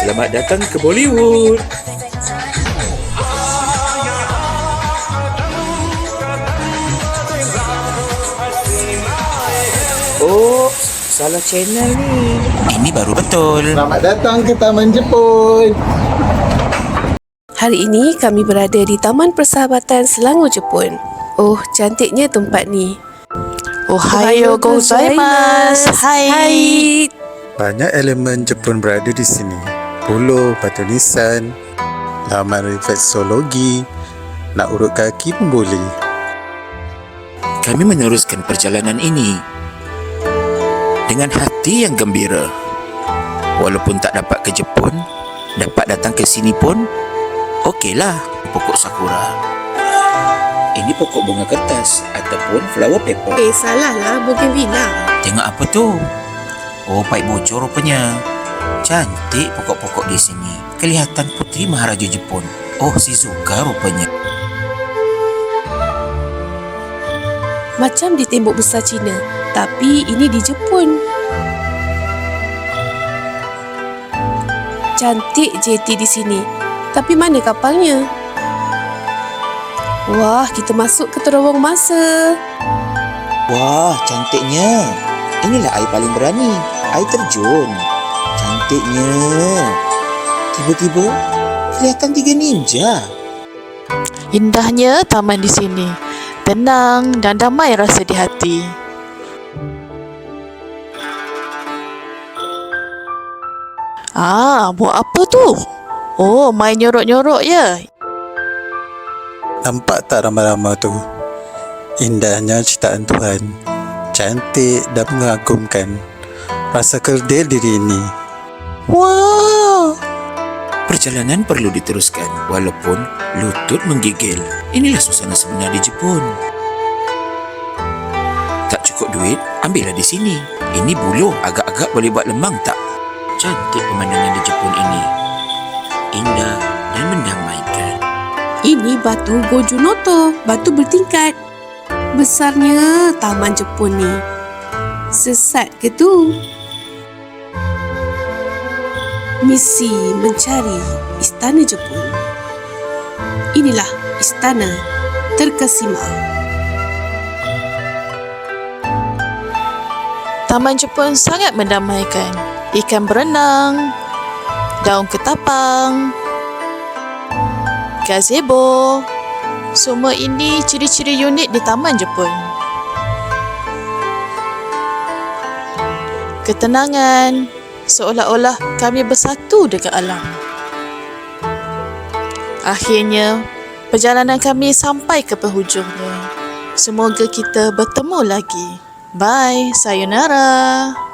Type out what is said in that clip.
Selamat datang ke Bollywood. Oh, salah channel ni. Ini baru betul. Selamat datang ke Taman Jepun. Hari ini kami berada di Taman Persahabatan Selangor Jepun. Oh, cantiknya tempat ni. Ohayo gozaimasu. Hai. Hai. Banyak elemen Jepun berada di sini. Puluh, batu nisan, laman refleksologi, nak urut kaki pun boleh. Kami meneruskan perjalanan ini dengan hati yang gembira. Walaupun tak dapat ke Jepun, dapat datang ke sini pun okeylah. Pokok sakura. Ini pokok bunga kertas ataupun flower paper. Eh, salah lah. Bougainvillea. Tengok apa tu? Oh, paip bocor rupanya. Cantik pokok-pokok di sini. Kelihatan putri Maharaja Jepun. Oh, Shizuka rupanya. Macam di tembok besar Cina. Tapi ini di Jepun. Cantik jeti di sini. Tapi mana kapalnya? Wah, kita masuk ke terowong masa. Wah, cantiknya. Inilah air paling berani. Air terjun. Cantiknya. Tiba-tiba, kelihatan tiga ninja. Indahnya taman di sini. Tenang dan damai rasa di hati. Ah, buat apa tu? Oh, main nyorok-nyorok ya. Nampak tak ramai-ramai tu? Indahnya ciptaan Tuhan. Cantik dan mengagumkan. Rasa kerdil diri ini. Wow. Perjalanan perlu diteruskan walaupun lutut menggigil. Inilah suasana sebenar di Jepun. Tak cukup duit, ambillah di sini. Ini buluh, agak-agak boleh buat lemang tak? Cantik pemandangan di Jepun ini. Indah dan mendamaikan. Ini batu Gojunoto, batu bertingkat. Besarnya taman Jepun ni. Sesat ke tu? Misi mencari istana Jepun. Inilah istana terkesima. Taman Jepun sangat mendamaikan. Ikan berenang, daun ketapang, gazebo. Semua ini ciri-ciri unik di Taman Jepun. Ketenangan, seolah-olah kami bersatu dengan alam. Akhirnya, perjalanan kami sampai ke penghujungnya. Semoga kita bertemu lagi. Bye, sayonara.